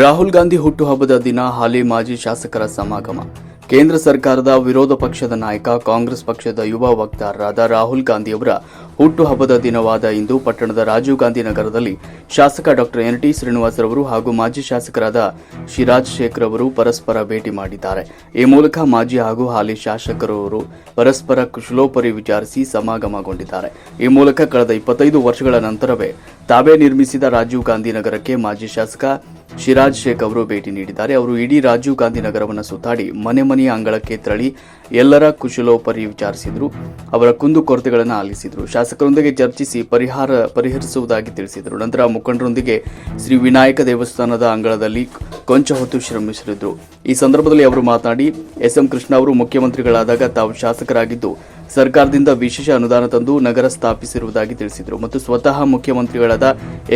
ರಾಹುಲ್ ಗಾಂಧಿ ಹುಟ್ಟುಹಬ್ಬದ ದಿನ ಹಾಲಿ ಮಾಜಿ ಶಾಸಕರ ಸಮಾಗಮ. ಕೇಂದ್ರ ಸರ್ಕಾರದ ವಿರೋಧ ಪಕ್ಷದ ನಾಯಕ, ಕಾಂಗ್ರೆಸ್ ಪಕ್ಷದ ಯುವ ವಕ್ತಾರರಾದ ರಾಹುಲ್ ಗಾಂಧಿಯವರ ಹುಟ್ಟುಹಬ್ಬದ ದಿನವಾದ ಇಂದು ಪಟ್ಟಣದ ರಾಜೀವ್ ಗಾಂಧಿ ನಗರದಲ್ಲಿ ಶಾಸಕ ಡಾಕ್ಟರ್ ಎನ್. ಟಿ. ಶ್ರೀನಿವಾಸರವರು ಹಾಗೂ ಮಾಜಿ ಶಾಸಕರಾದ ಶಿರಾಜ್ ಶೇಖರ್ ಅವರು ಪರಸ್ಪರ ಭೇಟಿ ಮಾಡಿದ್ದಾರೆ. ಈ ಮೂಲಕ ಮಾಜಿ ಹಾಗೂ ಹಾಲಿ ಶಾಸಕರವರು ಪರಸ್ಪರ ಕುಶಲೋಪರಿ ವಿಚಾರಿಸಿ ಸಮಾಗಮಗೊಂಡಿದ್ದಾರೆ. ಈ ಮೂಲಕ ಕಳೆದ ಇಪ್ಪತ್ತೈದು ವರ್ಷಗಳ ನಂತರವೇ ತಾವೇ ನಿರ್ಮಿಸಿದ ರಾಜೀವ್ ಗಾಂಧಿ ನಗರಕ್ಕೆ ಮಾಜಿ ಶಾಸಕ ಶಿರಾಜ್ ಶೇಖ್ ಅವರು ಭೇಟಿ ನೀಡಿದ್ದಾರೆ. ಅವರು ಇಡೀ ರಾಜೀವ್ ಗಾಂಧಿ ನಗರವನ್ನು ಸುತ್ತಾಡಿ ಮನೆ ಮನೆಯ ಅಂಗಳಕ್ಕೆ ತೆರಳಿ ಎಲ್ಲರ ಕುಶಲೋಪರಿ ವಿಚಾರಿಸಿದರು. ಅವರ ಕುಂದುಕೊರತೆಗಳನ್ನು ಆಲಿಸಿದರು. ಶಾಸಕರೊಂದಿಗೆ ಚರ್ಚಿಸಿ ಪರಿಹಾರ ಪರಿಹರಿಸುವುದಾಗಿ ತಿಳಿಸಿದರು. ನಂತರ ಮುಖಂಡರೊಂದಿಗೆ ಶ್ರೀ ವಿನಾಯಕ ದೇವಸ್ಥಾನದ ಅಂಗಳದಲ್ಲಿ ಕೊಂಚ ಹೊತ್ತು ಶ್ರಮಿಸಿದ್ರು. ಈ ಸಂದರ್ಭದಲ್ಲಿ ಅವರು ಮಾತನಾಡಿ ಎಸ್ ಎಂ ಕೃಷ್ಣ ಅವರು ಮುಖ್ಯಮಂತ್ರಿಗಳಾದಾಗ ತಾವು ಶಾಸಕರಾಗಿದ್ದು, ಸರ್ಕಾರದಿಂದ ವಿಶೇಷ ಅನುದಾನ ತಂದು ನಗರ ಸ್ಥಾಪಿಸಿರುವುದಾಗಿ ತಿಳಿಸಿದರು. ಮತ್ತು ಸ್ವತಃ ಮುಖ್ಯಮಂತ್ರಿಗಳಾದ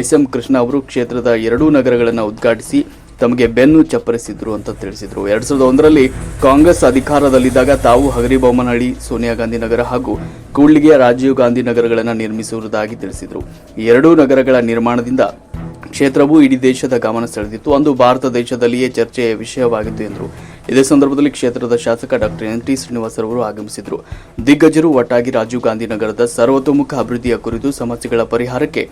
ಎಸ್ ಎಂ ಕೃಷ್ಣ ಅವರು ಕ್ಷೇತ್ರದ ಎರಡೂ ನಗರಗಳನ್ನು ಉದ್ಘಾಟಿಸಿ ತಮಗೆ ಬೆನ್ನು ಚಪ್ಪರಿಸಿದ್ರು ಅಂತ ತಿಳಿಸಿದರು. ಎರಡ್ ಸಾವಿರದ ಒಂದರಲ್ಲಿ ಕಾಂಗ್ರೆಸ್ ಅಧಿಕಾರದಲ್ಲಿದ್ದಾಗ ತಾವು ಹಗರಿಬೊಮ್ಮನಹಳ್ಳಿ ಸೋನಿಯಾ ಗಾಂಧಿ ನಗರ ಹಾಗೂ ಕೂಡ್ಲಿಗೆ ರಾಜೀವ್ ಗಾಂಧಿ ನಗರಗಳನ್ನು ನಿರ್ಮಿಸುವುದಾಗಿ ತಿಳಿಸಿದರು. ಎರಡೂ ನಗರಗಳ ನಿರ್ಮಾಣದಿಂದ ಕ್ಷೇತ್ರವು ಇಡೀ ದೇಶದ ಗಮನ ಸೆಳೆದಿತ್ತು. ಅಂದು ಭಾರತ ದೇಶದಲ್ಲಿಯೇ ಚರ್ಚೆಯ ವಿಷಯವಾಗಿತ್ತು ಎಂದರು. ಇದೇ ಸಂದರ್ಭದಲ್ಲಿ ಕ್ಷೇತ್ರದ ಶಾಸಕ ಡಾಕ್ಟರ್ ಎನ್ ಟಿ ಶ್ರೀನಿವಾಸ್ ಅವರು ಆಗಮಿಸಿದರು. ದಿಗ್ಗಜರು ಒಟ್ಟಾಗಿ ರಾಜೀವ್ ಗಾಂಧಿ ನಗರದ ಸರ್ವತೋಮುಖ ಅಭಿವೃದ್ಧಿಯ ಕುರಿತು ಸಮಸ್ಯೆಗಳ ಪರಿಹಾರಕ್ಕೆ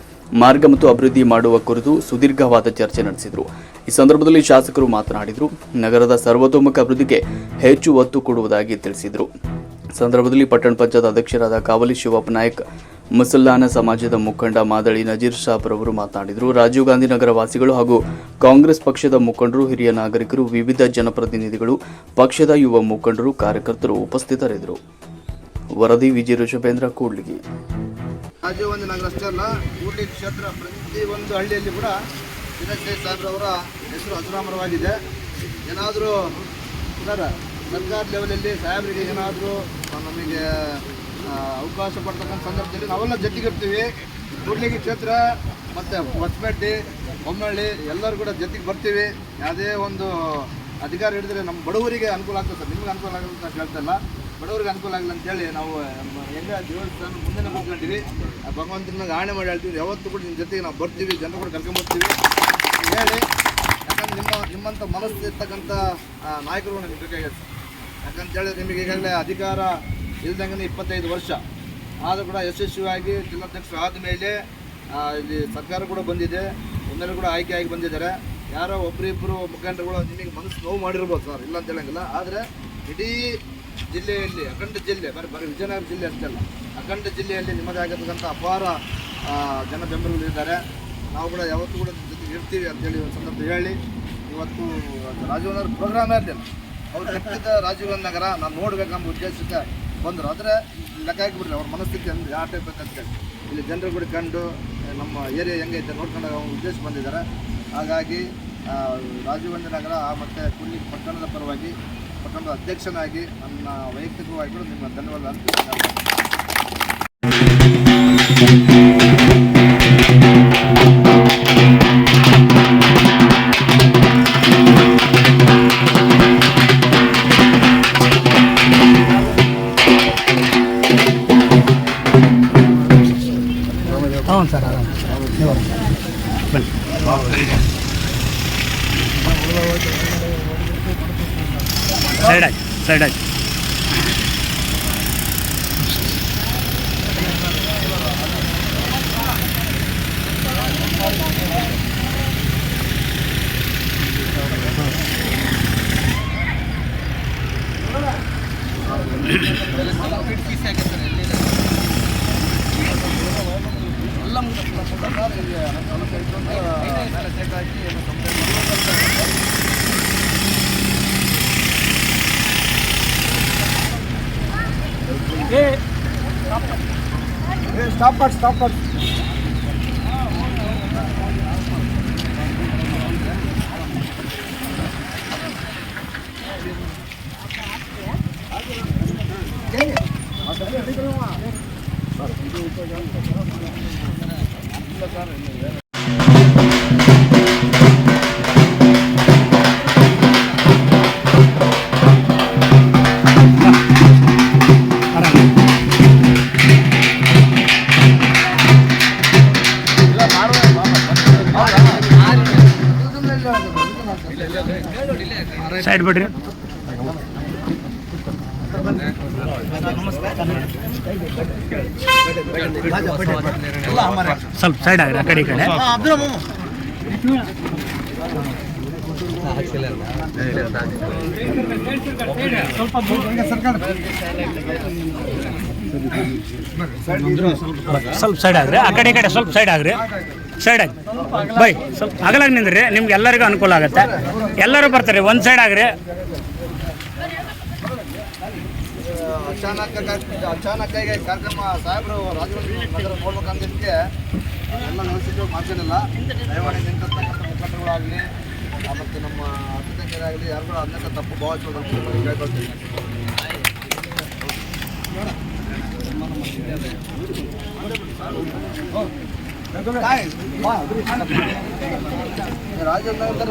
ಮಾರ್ಗ ಮತ್ತು ಅಭಿವೃದ್ಧಿ ಮಾಡುವ ಕುರಿತು ಸುದೀರ್ಘವಾದ ಚರ್ಚೆ ನಡೆಸಿದರು. ಈ ಸಂದರ್ಭದಲ್ಲಿ ಶಾಸಕರು ಮಾತನಾಡಿದರು. ನಗರದ ಸರ್ವತೋಮುಖ ಅಭಿವೃದ್ಧಿಗೆ ಹೆಚ್ಚು ಒತ್ತು ಕೊಡುವುದಾಗಿ ತಿಳಿಸಿದರು. ಸಂದರ್ಭದಲ್ಲಿ ಪಟ್ಟಣ ಪಂಚಾಯತ್ ಅಧ್ಯಕ್ಷರಾದ ಕಾವಲಿ ಶಿವಪ್ಪ ನಾಯಕ್ ಮುಸಲ್ಲಾನ ಸಮಾಜದ ಮುಖಂಡ ಮಾದಳಿ ನಜೀರ್ ಸಾಬ್ ರವರು ಮಾತನಾಡಿದರು. ರಾಜೀವ್ ಗಾಂಧಿ ನಗರ ವಾಸಿಗಳು ಹಾಗೂ ಕಾಂಗ್ರೆಸ್ ಪಕ್ಷದ ಮುಖಂಡರು, ಹಿರಿಯ ನಾಗರಿಕರು, ವಿವಿಧ ಜನಪ್ರತಿನಿಧಿಗಳು, ಪಕ್ಷದ ಯುವ ಮುಖಂಡರು, ಕಾರ್ಯಕರ್ತರು ಉಪಸ್ಥಿತರಿದ್ದರು. ವರದಿ ವಿಜಯ ಋಷಭೇಂದ್ರ ಕೂಡ್ಲಿಗಿ. ರಾಜೀವ್ ಗಾಂಧಿ ನಗರ ಅಷ್ಟೇ ಅಲ್ಲ ಕೂಡ್ಲಿ ಕ್ಷೇತ್ರ ಪ್ರತಿ ಒಂದು ಹಳ್ಳಿಯಲ್ಲಿ ಕೂಡ ಸಾಹೇಬ್ರವರ ಹೆಸರು ಅಜರಾಮರವಾಗಿದೆ ಏನಾದರೂ ಸರ್ ಸರ್ಕಾರ ಲೆವೆಲಲ್ಲಿ ಸಾಹೇಬರಿಗೆ ಏನಾದರೂ ನಮಗೆ ಅವಕಾಶ ಪಡ್ತಕ್ಕಂಥ ಸಂದರ್ಭದಲ್ಲಿ ನಾವೆಲ್ಲ ಜೊತೆಗಿರ್ತೀವಿ. ಕೂಡ್ಲಿಗಿ ಕ್ಷೇತ್ರ ಮತ್ತು ಹೊಸಪೇಟೆ ಬೊಮ್ಮಳ್ಳಿ ಎಲ್ಲರೂ ಕೂಡ ಜೊತೆಗೆ ಬರ್ತೀವಿ. ಯಾವುದೇ ಒಂದು ಅಧಿಕಾರ ಹಿಡಿದ್ರೆ ನಮ್ಮ ಬಡವರಿಗೆ ಅನುಕೂಲ ಆಗ್ತದೆ ಸರ್. ನಿಮ್ಗೆ ಅನುಕೂಲ ಆಗಲ್ಲ ಅಂತ ಹೇಳ್ತಲ್ಲ ಬಡವರಿಗೆ ಅನುಕೂಲ ಆಗಲಿ ಅಂತೇಳಿ ನಾವು ಹೆಂಗ ದೇವಸ್ಥಾನ ಮುಂದೆ ಕೂತ್ಕೊಂಡಿವಿ ಭಗವಂತನ ಆಣೆ ಮಾಡಿ ಹೇಳ್ತೀವಿ. ಯಾವತ್ತೂ ಕೂಡ ನಿಮ್ಮ ಜೊತೆಗೆ ನಾವು ಬರ್ತೀವಿ. ಜನರು ಕೂಡ ಕರ್ಕೊಂಡ್ಬರ್ತೀವಿ ಹೇಳಿ, ಯಾಕಂದ್ರೆ ನಿಮ್ಮ ನಿಮ್ಮಂಥ ಮನಸ್ಸು ಇರ್ತಕ್ಕಂಥ ನಾಯಕರು ನಮಗೆ ಬೇಕಾಗಿದೆ ಹೇಳಿದ್ರೆ ನಿಮಗೆ ಈಗಾಗಲೇ ಅಧಿಕಾರ ಇಲ್ದಂಗೆ ಇಪ್ಪತ್ತೈದು ವರ್ಷ. ಆದರೂ ಕೂಡ ಯಶಸ್ವಿಯಾಗಿ ಜಿಲ್ಲಾಧ್ಯಕ್ಷರು ಆದ ಮೇಲೆ ಆ, ಇಲ್ಲಿ ಸರ್ಕಾರ ಕೂಡ ಬಂದಿದೆ. ಒಮ್ಮೆಲೆ ಕೂಡ ಆಯ್ಕೆಯಾಗಿ ಬಂದಿದ್ದಾರೆ. ಯಾರೋ ಒಬ್ಬರಿಬ್ಬರು ಮುಖಂಡರುಗಳು ನಿಮಗೆ ಮನಸ್ಸು ನೋವು ಮಾಡಿರ್ಬೋದು ಸರ್ ಇಲ್ಲ ಅಂತ ಹೇಳಂಗಿಲ್ಲ. ಆದರೆ ಇಡೀ ಜಿಲ್ಲೆಯಲ್ಲಿ ಅಖಂಡ ಜಿಲ್ಲೆ ಬರೀ ಬರೀ ವಿಜಯನಗರ ಜಿಲ್ಲೆ ಅಷ್ಟೇ ಅಲ್ಲ ಅಖಂಡ ಜಿಲ್ಲೆಯಲ್ಲಿ ನಿಮ್ಮದೇ ಆಗಿರ್ತಕ್ಕಂಥ ಅಪಾರ ಜನ ಬೆಂಬಲಿಗಳು ಇದ್ದಾರೆ. ನಾವು ಕೂಡ ಯಾವತ್ತೂ ಕೂಡ ಜೊತೆಗೆ ಇರ್ತೀವಿ ಅಂತೇಳಿ ಒಂದು ಸಂದರ್ಭ ಹೇಳಿ. ಇವತ್ತು ರಾಜೀವ್ ನಗರ ಪ್ರೋಗ್ರಾಮ್ ಇರಲಿಲ್ಲ ಅವ್ರು ಕಟ್ಟಿದ ರಾಜೀವ್ ನಗರ ನಾನು ನೋಡ್ಬೇಕಂಬ ಉದ್ದೇಶಕ್ಕೆ ಬಂದರು. ಆದರೆ ಲೆಕ್ಕ ಹಾಕಿಬಿಡ್ರಿ ಅವ್ರ ಮನಸ್ಥಿತಿ ಅಂದ್ರೆ ಯಾವ ಟೈಪ್ ಹೇಳಿ ಇಲ್ಲಿ ಜನರು ಕೂಡ ಕಂಡು, ನಮ್ಮ ಏರಿಯಾ ಹೆಂಗೈತೆ ನೋಡ್ಕೊಂಡು ಉದ್ದೇಶ ಬಂದಿದ್ದಾರೆ. ಹಾಗಾಗಿ ರಾಜೀವ್ ನಗರ ಮತ್ತು ಕುಲ್ಲಿ ಪಟ್ಟಣದ ಪರವಾಗಿ ಪಟ್ಟಣದ ಅಧ್ಯಕ್ಷನಾಗಿ ನನ್ನ ವೈಯಕ್ತಿಕವಾಗಿ ಕೂಡ ನಿಮ್ಮ ಧನ್ಯವಾದ ಅರ್ಪಿಸ್ತೀನಿ. ಸ್ಟಾಪ್ ಮಾಡಿ ಸ್ಟಾಪ್ ಮಾಡಿ ಆರಾಮ ಇಲ್ಲ ಸ್ವಲ್ಪ ಸೈಡ್ ಆಗ್ರಿ ಆ ಕಡೆ ಈ ಕಡೆ. ಸ್ವಲ್ಪ ಸೈಡ್ ಆಗ್ರಿ. ಆ ಕಡೆ ಈ ಕಡೆ ಸ್ವಲ್ಪ ಸೈಡ್ ಆಗ್ರಿ. ಸೈಡ್ ಆಗಿ. ಬೈ ಸ್ವಲ್ಪ ಅಗಲಾಗಿ ನಿಂದ್ರಿ. ನಿಮ್ಗೆ ಎಲ್ಲರಿಗೂ ಅನುಕೂಲ ಆಗುತ್ತೆ. ಎಲ್ಲರೂ ಬರ್ತಾರೆ. ಒಂದು ಸೈಡ್ ಆಗ್ರಿ. ಅಚಾನಕ್ ಅಚಾನಕ್ಕಾಗಿ ಕಾರ್ಯಕ್ರಮ ಸಾಹೇಬರು ರಾಜವಂಶ ನೋಡ್ಬೇಕಂದಿದ್ದಕ್ಕೆ ಎಲ್ಲ ವ್ಯವಸ್ಥೆಗಳು ಮಾಡ್ಕೊಂಡಿಲ್ಲ. ದಯಮಾಡಿ ನಿಂತಿರ್ತಕ್ಕಂಥ ಮುಖಂಡರುಗಳಾಗಲಿ ಮತ್ತು ನಮ್ಮ ಅತಿಥಿಯರಾಗಲಿ ಯಾರು ಅದನ್ನ ತಪ್ಪು ಭಾವಿಸೋದು ಕೇಳ್ಕೊಳ್ತೀನಿ. ರಾಜ್ಯ ರಾಜನಗರ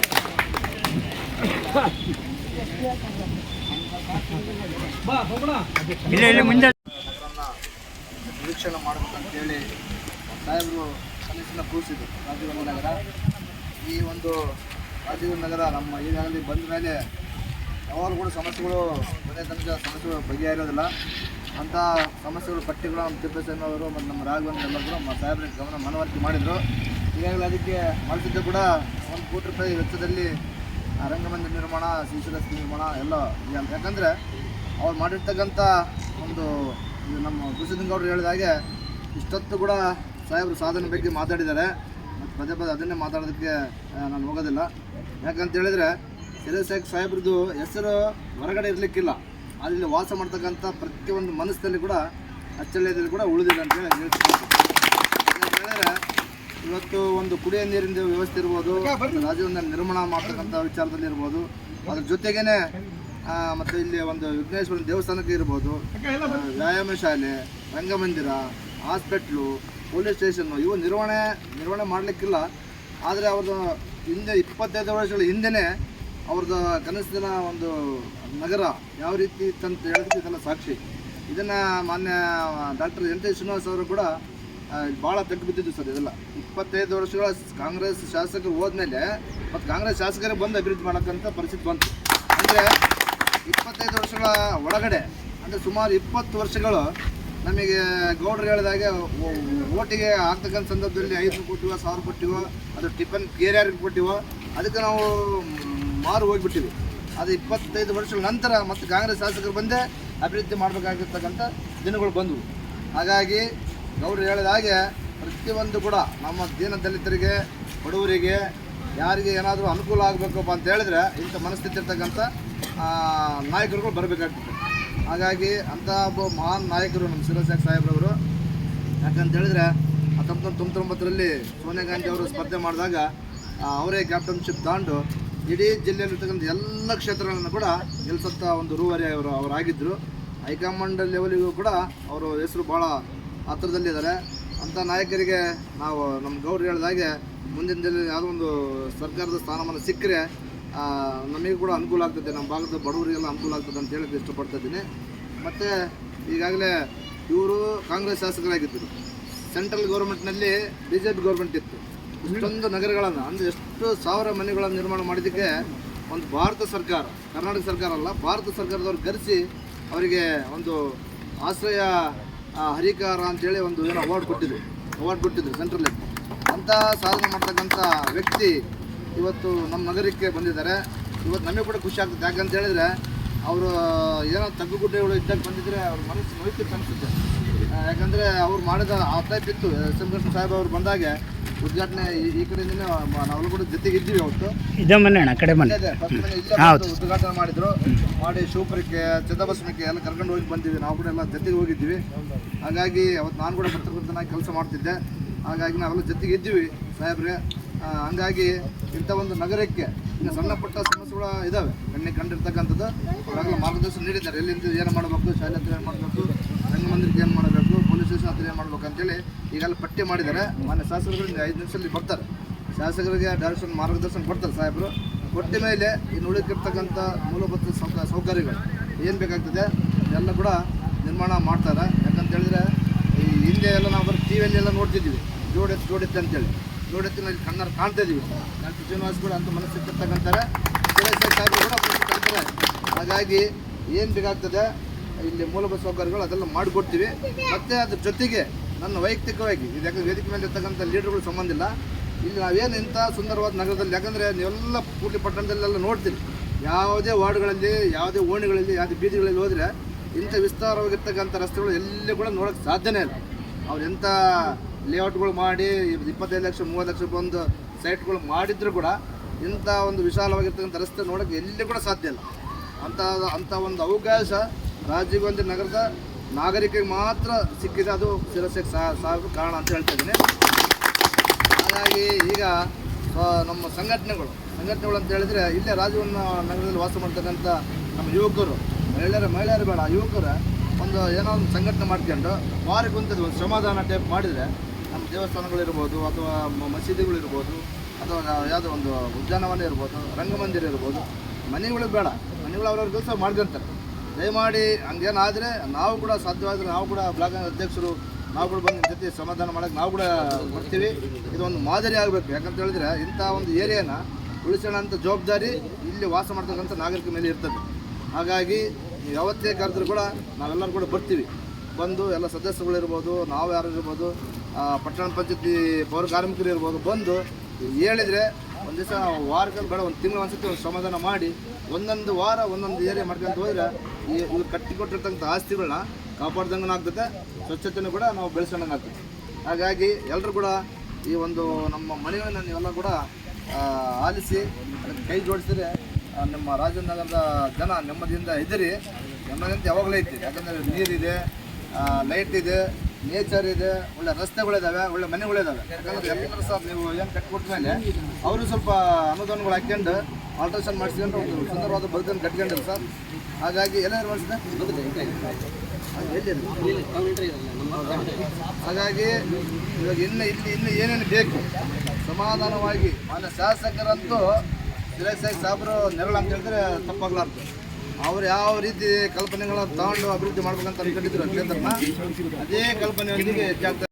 ನಿರೀಕ್ಷಣೆ ಮಾಡಬೇಕಂತೇಳಿ ಸಾಹೇಬರು ಕನಸಿನ ಕೂರಿಸಿದ್ರು ರಾಜೀವ್ ನಗರ. ಈ ಒಂದು ರಾಜೀವ್ ನಗರ ನಮ್ಮ ಈಗಾಗಲೇ ಬಂದ ಮೇಲೆ ಯಾವಾಗಲೂ ಕೂಡ ಸಮಸ್ಯೆಗಳು ಮನೆ ತನಕ ಸಮಸ್ಯೆಗಳು ಬಗೆಹರಿಯೋದಿಲ್ಲ ಅಂಥ ಸಮಸ್ಯೆಗಳು, ಪಟ್ಟಿಗಳು ನಮ್ಮ ತಿಪ್ಪೇಸ್ವಾಮಿ ಅವರು ಮತ್ತು ನಮ್ಮ ರಾಘವೇಂದ್ರ ಎಲ್ಲರೂ ನಮ್ಮ ಸಾಹೇಬರಿಗೆ ಗಮನ ಮನವರಿಕೆ ಮಾಡಿದರು. ಈಗಾಗಲೇ ಅದಕ್ಕೆ ಮಾಡಿಸಿದ್ದು ಕೂಡ ಒಂದು ಕೋಟಿ ರೂಪಾಯಿ ವೆಚ್ಚದಲ್ಲಿ ರಂಗಮಂದಿರ ನಿರ್ಮಾಣ ರಸ್ತೆ ನಿರ್ಮಾಣ ಎಲ್ಲ ಯಾಕಂದರೆ ಅವ್ರು ಮಾಡಿರ್ತಕ್ಕಂಥ ಒಂದು ಇದು ನಮ್ಮ ಹೇಳಿದ ಹಾಗೆ ಇಷ್ಟೊತ್ತು ಕೂಡ ಸಾಹೇಬರು ಸಾಧನೆ ಬಗ್ಗೆ ಮಾತಾಡಿದ್ದಾರೆ. ಮತ್ತು ಪದೇ ಪದೇ ಅದನ್ನೇ ಮಾತಾಡೋದಕ್ಕೆ ನಾನು ಹೋಗೋದಿಲ್ಲ. ಯಾಕಂತ ಹೇಳಿದರೆ ಸಿರಸೇಖ್ ಸಾಹೇಬ್ರದ್ದು ಹೆಸರು ಹೊರಗಡೆ ಇರಲಿಕ್ಕಿಲ್ಲ. ಅಲ್ಲಿ ವಾಸ ಮಾಡ್ತಕ್ಕಂಥ ಪ್ರತಿಯೊಂದು ಮನಸ್ಸಲ್ಲಿ ಕೂಡ ಅಚ್ಚಳಿಯದಲ್ಲಿ ಕೂಡ ಉಳಿದಿಲ್ಲ ಅಂತ ಹೇಳಿ ಹೇಳ್ತೀನಿ. ಇವತ್ತು ಒಂದು ಕುಡಿಯ ನೀರಿನ ವ್ಯವಸ್ಥೆ ಇರ್ಬೋದು ರಾಜ್ಯವನ್ನು ನಿರ್ಮಾಣ ಮಾಡ್ತಕ್ಕಂಥ ವಿಚಾರದಲ್ಲಿ ಇರ್ಬೋದು, ಅದ್ರ ಜೊತೆಗೇನೆ ಮತ್ತು ಇಲ್ಲಿ ಒಂದು ವಿಘ್ನೇಶ್ವರನ ದೇವಸ್ಥಾನಕ್ಕೆ ಇರ್ಬೋದು ವ್ಯಾಯಾಮ ಶಾಲೆ, ರಂಗಮಂದಿರ, ಹಾಸ್ಪಿಟ್ಲು, ಪೊಲೀಸ್ ಸ್ಟೇಷನ್ನು ಇವು ನಿರ್ವಹಣೆ ನಿರ್ವಹಣೆ ಮಾಡಲಿಕ್ಕಿಲ್ಲ. ಆದರೆ ಅವ್ರದ್ದು ಹಿಂದೆ ಇಪ್ಪತ್ತೈದು ವರ್ಷಗಳ ಹಿಂದೆನೇ ಅವ್ರದ್ದು ಕನಸಿನ ಒಂದು ನಗರ ಯಾವ ರೀತಿ ಇತ್ತಂತ ಹೇಳೋದಕ್ಕೆ ಇದೆಲ್ಲ ಸಾಕ್ಷಿ. ಇದನ್ನು ಮಾನ್ಯ ಡಾಕ್ಟರ್ ಎನ್ ಟಿ ಶ್ರೀನಿವಾಸ್ ಅವರು ಕೂಡ ಭಾಳ ತಗ್ಗು ಬಿದ್ದಿದ್ದು ಸರ್ ಇದೆಲ್ಲ. ಇಪ್ಪತ್ತೈದು ವರ್ಷಗಳ ಕಾಂಗ್ರೆಸ್ ಶಾಸಕರು ಹೋದ್ಮೇಲೆ ಮತ್ತು ಕಾಂಗ್ರೆಸ್ ಶಾಸಕರೇ ಬಂದು ಅಭಿವೃದ್ಧಿ ಮಾಡೋಕ್ಕಂಥ ಪರಿಸ್ಥಿತಿ ಬಂತು. ಅಂದರೆ ಇಪ್ಪತ್ತೈದು ವರ್ಷಗಳ ಒಳಗಡೆ, ಅಂದರೆ ಸುಮಾರು ಇಪ್ಪತ್ತು ವರ್ಷಗಳು ನಮಗೆ ಗೌಡ್ರು ಹೇಳಿದಾಗೆ ಓಟಿಗೆ ಆಗ್ತಕ್ಕಂಥ ಸಂದರ್ಭದಲ್ಲಿ ಐದು ಕೊಟ್ಟಿವೋ, ಸಾವಿರ ಕೊಟ್ಟಿವೋ, ಅದು ಟಿಫನ್ ಕೇರಿಯರ್ಗೆ ಕೊಟ್ಟಿವೋ, ಅದಕ್ಕೆ ನಾವು ಮಾರು ಹೋಗಿಬಿಟ್ಟಿವಿ. ಅದು ಇಪ್ಪತ್ತೈದು ವರ್ಷಗಳ ನಂತರ ಮತ್ತು ಕಾಂಗ್ರೆಸ್ ಶಾಸಕರು ಬಂದೇ ಅಭಿವೃದ್ಧಿ ಮಾಡಬೇಕಾಗಿರ್ತಕ್ಕಂಥ ದಿನಗಳು ಬಂದವು. ಹಾಗಾಗಿ ಗೌಡ್ರು ಹೇಳಿದ ಹಾಗೆ ಪ್ರತಿಯೊಂದು ಕೂಡ ನಮ್ಮ ದೀನ ದಲಿತರಿಗೆ, ಬಡವರಿಗೆ, ಯಾರಿಗೆ ಏನಾದರೂ ಅನುಕೂಲ ಆಗಬೇಕಪ್ಪ ಅಂತ ಹೇಳಿದ್ರೆ ಇಂಥ ಮನಸ್ಥಿತಿ ಇರ್ತಕ್ಕಂಥ ನಾಯಕರುಗಳು ಬರಬೇಕಾಗ್ತದೆ. ಹಾಗಾಗಿ ಅಂಥ ಒಬ್ಬ ಮಹಾನ್ ನಾಯಕರು ನಮ್ಮ ಶಿವಶೇಖರ್ ಸಾಹೇಬ್ರವರು ಯಾಕಂತ ಹೇಳಿದ್ರೆ ಹತ್ತೊಂಬತ್ತು ತೊಂಬತ್ತೊಂಬತ್ತರಲ್ಲಿ ಸೋನಿಯಾ ಗಾಂಧಿ ಅವರು ಸ್ಪರ್ಧೆ ಮಾಡಿದಾಗ ಅವರೇ ಕ್ಯಾಪ್ಟನ್ಶಿಪ್ ತಗೊಂಡು ಇಡೀ ಜಿಲ್ಲೆಯಲ್ಲಿರ್ತಕ್ಕಂಥ ಎಲ್ಲ ಕ್ಷೇತ್ರಗಳನ್ನು ಕೂಡ ಗೆಲ್ಸಂಥ ಒಂದು ರೂವಾರಿ ಅವರು ಅವರಾಗಿದ್ದರು. ಹೈಕಮಾಂಡ್ ಲೆವೆಲಿಗೂ ಕೂಡ ಅವರು ಹೆಸರು ಭಾಳ ಹತ್ತಿರದಲ್ಲಿದ್ದಾರೆ. ಅಂಥ ನಾಯಕರಿಗೆ ನಾವು ನಮ್ಮ ಗೌಡ್ರು ಹೇಳಿದಾಗೆ ಮುಂದಿನ ದಿನ ಯಾವುದೋ ಒಂದು ಸರ್ಕಾರದ ಸ್ಥಾನಮಾನ ಸಿಕ್ಕರೆ ನಮಗೆ ಕೂಡ ಅನುಕೂಲ ಆಗ್ತದೆ. ನಮ್ಮ ಭಾಗದ ಬಡವರಿಗೆಲ್ಲ ಅನುಕೂಲ ಆಗ್ತದೆ ಅಂತ ಹೇಳಕ್ಕೆ ಇಷ್ಟಪಡ್ತಾ ಇದ್ದೀನಿ. ಮತ್ತು ಈಗಾಗಲೇ ಇವರು ಕಾಂಗ್ರೆಸ್ ಶಾಸಕರಾಗಿದ್ದರು. ಸೆಂಟ್ರಲ್ ಗೌರ್ಮೆಂಟ್ನಲ್ಲಿ ಬಿ ಜೆ ಪಿ ಗೌರ್ಮೆಂಟ್ ಇತ್ತು. ಇಷ್ಟೊಂದು ನಗರಗಳನ್ನು, ಅಂದರೆ ಎಷ್ಟು ಸಾವಿರ ಮನೆಗಳನ್ನು ನಿರ್ಮಾಣ ಮಾಡಿದ್ದಕ್ಕೆ ಒಂದು ಭಾರತ ಸರ್ಕಾರ, ಕರ್ನಾಟಕ ಸರ್ಕಾರ ಅಲ್ಲ, ಭಾರತ ಸರ್ಕಾರದವ್ರು ಕರೆಸಿ ಅವರಿಗೆ ಒಂದು ಆಶ್ರಯ ಹರಿಕಾರ ಅಂತೇಳಿ ಒಂದು ಏನೋ ಅವಾರ್ಡ್ ಕೊಟ್ಟಿದ್ರು ಅವಾರ್ಡ್ ಕೊಟ್ಟಿದ್ರು ಸೆಂಟ್ರಲ್ಲಿ ಅಂಥ ಸಾಧನೆ ಮಾಡ್ತಕ್ಕಂಥ ವ್ಯಕ್ತಿ ಇವತ್ತು ನಮ್ಮ ನಗರಕ್ಕೆ ಬಂದಿದ್ದಾರೆ. ಇವತ್ತು ನಮಗೆ ಕೂಡ ಖುಷಿ ಆಗ್ತದೆ. ಯಾಕಂತ ಹೇಳಿದ್ರೆ ಅವರು ಏನೋ ತಗ್ಗುಗುಡ್ಡೆಗಳು ಇದ್ದಾಗ ಬಂದಿದ್ರೆ ಅವ್ರ ಮನಸ್ಸು ನೋಯ್ತಿತ್ತು ಅನಿಸುತ್ತೆ ಯಾಕಂದರೆ ಅವ್ರು ಮಾಡಿದ ಆ ಟೈಪ್ ಇತ್ತು. ಎಸ್ ಎಂ ಕೃಷ್ಣ ಸಾಹೇಬ್ ಅವ್ರು ಬಂದಾಗೆ ಉದ್ಘಾಟನೆ ಈ- ಈ ಕಡೆಯಿಂದ ನಾವೆಲ್ಲ ಕೂಡ ಜೊತೆಗೆ ಇದ್ದೀವಿ ಅವತ್ತು. ಇದೇ ಮನೆ ಅಣ್ಣ ಕಡೆ ಮನೆ ಇಲ್ಲೇ first ಮನೆ ಇಲ್ಲೇ ಹೌದು. ಬಂದು ಉದ್ಘಾಟನೆ ಮಾಡಿದ್ರು. ಮಾಡಿ ಶಿವಪುರಕ್ಕೆ ಚಂದಬಸಮಕ್ಕೆ ಎಲ್ಲ ಕರ್ಕೊಂಡು ಹೋಗಿ ಬಂದಿವಿ ನಾವು ಕೂಡ ಎಲ್ಲ ಜೊತೆಗೆ ಹೋಗಿದ್ದೀವಿ. ಹಾಗಾಗಿ ಅವತ್ತು ನಾನು ಕೂಡ ಪತ್ರಕರ್ತನಾಗಿ ಕೆಲಸ ಮಾಡ್ತಿದ್ದೆ. ಹಾಗಾಗಿ ನಾವೆಲ್ಲ ಜೊತೆಗೆ ಇದ್ದೀವಿ ಸಾಹೇಬ್ರೆ. ಆ, ಹಂಗಾಗಿ ಇಂಥ ಒಂದು ನಗರಕ್ಕೆ ಇನ್ನು ಸಣ್ಣ ಪುಟ್ಟ ಸಮಸ್ಯೆಗಳು ಇದ್ದಾವೆ ಕಣ್ಣಿಗೆ ಕಂಡಿರ್ತಕ್ಕಂಥದ್ದು ಅವರಾಗಲೂ ಮಾರ್ಗದರ್ಶನ ನೀಡಿದ್ದಾರೆ. ಎಲ್ಲಿಂದ ಏನು ಮಾಡಬೇಕು ಶಾಲೆ ಹತ್ರ ಏನು ಮಾಡಬೇಕು ರಂಗಮಂದಿರಕ್ಕೆ ಏನು ಮಾಡಬೇಕು ಪೊಲೀಸ್ ಮಾಡ್ಬೇಕು ಅಂತೇಳಿ ಈಗೆಲ್ಲ ಪಟ್ಟಿ ಮಾಡಿದ್ದಾರೆ. ಮಾನ್ಯ ಶಾಸಕರು ಐದು ನಿಮಿಷದಲ್ಲಿ ಬರ್ತಾರೆ. ಶಾಸಕರಿಗೆ ಡೈರೆಕ್ಷನ್ ಮಾರ್ಗದರ್ಶನ ಕೊಡ್ತಾರೆ ಸಾಹೇಬರು. ಕೊಟ್ಟ ಮೇಲೆ ಇನ್ನು ಉಳಿದಿರ್ತಕ್ಕಂಥ ಮೂಲಭೂತ ಸೌಕ, ಸೌಕರ್ಯಗಳು ಏನು ಬೇಕಾಗ್ತದೆ ಎಲ್ಲ ಕೂಡ ನಿರ್ಮಾಣ ಮಾಡ್ತಾರೆ. ಯಾಕಂತ ಹೇಳಿದ್ರೆ ಈ ಹಿಂದೆ ಎಲ್ಲ ನಾವು ಬರೀ ಟಿ ವಿಯಲ್ಲಿ ಎಲ್ಲ ನೋಡ್ತಿದ್ದೀವಿ ಜೋಡೆತ್ತು ಜೋಡೆತ್ತು ಅಂತೇಳಿ. ಜೋಡೆತ್ತಿನಲ್ಲಿ ಕಣ್ಣಾರು ಕಾಣ್ತಾ ಇದ್ದೀವಿ ಡಾಕ್ಟರ್ ಶ್ರೀನಿವಾಸ್ ಕೂಡ ಅಂತ ಮನಸ್ಸಿಗೆ ತಕ್ಕಂತಾರೆ ಕೂಡ ಹಾಗಾಗಿ ಏನು ಬೇಕಾಗ್ತದೆ ಇಲ್ಲಿ ಮೂಲಭೂತ ಸೌಕರ್ಯಗಳು ಅದೆಲ್ಲ ಮಾಡಿಕೊಡ್ತೀವಿ. ಮತ್ತು ಅದ್ರ ಜೊತೆಗೆ ನನ್ನ ವೈಯಕ್ತಿಕವಾಗಿ, ಇದು ಯಾಕಂದ್ರೆ ವೇದಿಕೆ ಮೇಲೆ ಇರ್ತಕ್ಕಂಥ ಲೀಡರ್ಗಳು ಸಂಬಂಧ ಇಲ್ಲ. ಇಲ್ಲಿ ನಾವೇನು ಇಂಥ ಸುಂದರವಾದ ನಗರದಲ್ಲಿ, ಯಾಕಂದರೆ ನೀವೆಲ್ಲ ಪೂರ್ತಿ ಪಟ್ಟಣದಲ್ಲೆಲ್ಲ ನೋಡ್ತೀರಿ. ಯಾವುದೇ ವಾರ್ಡ್ಗಳಲ್ಲಿ, ಯಾವುದೇ ಓಣಿಗಳಲ್ಲಿ, ಯಾವುದೇ ಬೀದಿಗಳಲ್ಲಿ ಹೋದರೆ ಇಂಥ ವಿಸ್ತಾರವಾಗಿರ್ತಕ್ಕಂಥ ರಸ್ತೆಗಳು ಎಲ್ಲಿ ಕೂಡ ನೋಡೋಕ್ಕೆ ಸಾಧ್ಯನೇ ಇಲ್ಲ. ಅವ್ರು ಎಂಥ ಲೇಔಟ್ಗಳು ಮಾಡಿ ಇಪ್ಪತ್ತೈದು ಲಕ್ಷ, ಮೂವತ್ತು ಲಕ್ಷ ಒಂದು ಸೈಟ್ಗಳು ಮಾಡಿದ್ರು ಕೂಡ ಇಂಥ ಒಂದು ವಿಶಾಲವಾಗಿರ್ತಕ್ಕಂಥ ರಸ್ತೆ ನೋಡೋಕ್ಕೆ ಎಲ್ಲಿ ಕೂಡ ಸಾಧ್ಯ ಇಲ್ಲ. ಅಂಥ ಅಂಥ ಒಂದು ಅವಕಾಶ ರಾಜೀವ್ ಗಾಂಧಿ ನಗರದ ನಾಗರಿಕರಿಗೆ ಮಾತ್ರ ಸಿಕ್ಕಿದೆ. ಅದು ಶಿರಸೆಗೆ ಸಾಕು ಕಾರಣ ಅಂತ ಹೇಳ್ತಾ ಇದ್ದೀನಿ. ಹಾಗಾಗಿ ಈಗ ನಮ್ಮ ಸಂಘಟನೆಗಳು ಸಂಘಟನೆಗಳು ಅಂತ ಹೇಳಿದ್ರೆ ಇಲ್ಲೇ ರಾಜೀವ್ ನಗರದಲ್ಲಿ ವಾಸ ಮಾಡ್ತಕ್ಕಂಥ ನಮ್ಮ ಯುವಕರು, ಮಹಿಳೆಯರು ಮಹಿಳೆಯರು ಬೇಡ, ಯುವಕರು ಒಂದು ಏನೋ ಒಂದು ಸಂಘಟನೆ ಮಾಡ್ಕೊಂಡು ವಾರಕ್ಕೆ ಒಂದು ಶ್ರಮದಾನ ಟೈಪ್ ಮಾಡಿದರೆ ನಮ್ಮ ದೇವಸ್ಥಾನಗಳಿರ್ಬೋದು ಅಥವಾ ಮಸೀದಿಗಳಿರ್ಬೋದು ಅಥವಾ ಯಾವುದೋ ಒಂದು ಉದ್ಯಾನವನ ಇರ್ಬೋದು, ರಂಗಮಂದಿರ ಇರ್ಬೋದು, ಮನೆಗಳು ಬೇಡ. ಮನೆಗಳು ಅವ್ರವ್ರ ಕೆಲಸ ಮಾಡ್ಕೊಂತಾರೆ. ದಯಮಾಡಿ ಹಂಗೇನಾದರೆ ನಾವು ಕೂಡ ಸಾಧ್ಯವಾದರೆ ನಾವು ಕೂಡ ಬ್ಲಾಕ್ ಅಧ್ಯಕ್ಷರು, ನಾವು ಕೂಡ ಬಂದು ಜೊತೆ ಸಮಾಧಾನ ಮಾಡೋಕ್ಕೆ ನಾವು ಕೂಡ ಬರ್ತೀವಿ. ಇದೊಂದು ಮಾದರಿ ಆಗಬೇಕು. ಯಾಕಂತ ಹೇಳಿದ್ರೆ ಇಂಥ ಒಂದು ಏರಿಯಾನ ಉಳಿಸೋಣ ಅಂತ ಜವಾಬ್ದಾರಿ ಇಲ್ಲಿ ವಾಸ ಮಾಡ್ತಕ್ಕಂಥ ನಾಗರಿಕ ಮೇಲೆ ಇರ್ತದೆ. ಹಾಗಾಗಿ ಯಾವತ್ತೇ ಕರೆದ್ರು ಕೂಡ ನಾವೆಲ್ಲರೂ ಕೂಡ ಬರ್ತೀವಿ. ಬಂದು ಎಲ್ಲ ಸದಸ್ಯಗಳಿರ್ಬೋದು ನಾವು ಯಾರು ಇರ್ಬೋದು ಪಟ್ಟಣ ಪಂಚಾಯತಿ ಪೌರ ಕಾರ್ಮಿಕರು ಇರ್ಬೋದು ಬಂದು ಹೇಳಿದರೆ ಒಂದು ದಿವಸ ವಾರಕ್ಕೆ ಬೇಡ, ಒಂದು ತಿಂಗಳು ಒಂದ್ಸತಿ ಒಂದು ಸಮಾಧಾನ ಮಾಡಿ, ಒಂದೊಂದು ವಾರ, ಒಂದೊಂದು ಏರಿಯಾ ಮಾಡ್ಕೊಂತ ಹೋದ್ರೆ ಈ ಇವ್ರು ಕಟ್ಟಿಕೊಟ್ಟಿರ್ತಕ್ಕಂಥ ಆಸ್ತಿಗಳನ್ನ ಕಾಪಾಡ್ದಂಗೆ ಆಗ್ತದೆ, ಸ್ವಚ್ಛತೆನೂ ಕೂಡ ನಾವು ಬೆಳೆಸೋಣ ಹಾಗಾಗಿ ಎಲ್ಲರೂ ಕೂಡ ಈ ಒಂದು ನಮ್ಮ ಮನೆಗಳನ್ನು ನೀವೆಲ್ಲ ಕೂಡ ಆಲಿಸಿ, ಅದಕ್ಕೆ ಕೈ ಜೋಡಿಸಿದ್ರೆ ನಮ್ಮ ರಾಜನಗರದ ಜನ ನೆಮ್ಮದಿಯಿಂದ ಇದ್ದೀರಿ. ನೆಮ್ಮದಿಯಿಂದ ಯಾವಾಗಲೇ ಐತಿ ಯಾಕಂದರೆ ನೀರಿದೆ ಲೈಟ್ ಇದೆ ನೇಚರ್ ಇದೆ, ಒಳ್ಳೆ ರಸ್ತೆಗಳಿದ್ದಾವೆ ಒಳ್ಳೆ ಮನೆಗಳಿದಾವೆ ಯಾಕಂದ್ರೆ ಸಹ ನೀವು ಏನು ಕಟ್ಕೊಟ್ಮೇಲೆ ಅವರು ಸ್ವಲ್ಪ ಅನುದಾನಗಳು ಹಾಕ್ಕೊಂಡು ಆಲ್ಟ್ರೇಷನ್ ಮಾಡಿಸ್ಕೊಂಡು ಒಂದು ಸುಂದರವಾದ ಬದುಕನ್ನು ಕಟ್ಕೊಂಡಿಲ್ಲ ಸರ್. ಹಾಗಾಗಿ ಎಲ್ಲರೂ ಮಾಡಿಸಿದೆ ಹಾಗಾಗಿ ಇವಾಗ ಇನ್ನು ಇಲ್ಲಿ ಇನ್ನು ಏನೇನು ಬೇಕು? ಸಮಾಧಾನವಾಗಿ, ಮಾನ್ಯ ಶಾಸಕರಂತೂ ಶಿರಸಾಯಿ ಸಾಬ್ರು ನೆರಳು ಅಂತ ಹೇಳಿದ್ರೆ ತಪ್ಪಾಗ್ಲಾರ್ದು. ಅವ್ರು ಯಾವ ರೀತಿ ಕಲ್ಪನೆಗಳನ್ನ ತಗೊಂಡು ಅಭಿವೃದ್ಧಿ ಮಾಡ್ಬೇಕಂತ ಅನ್ಕೊಂಡಿದ್ರು ಅದೇ ಕಲ್ಪನೆಯೊಂದಿಗೆ ಹೆಚ್ಚಾಗ್ತಾರೆ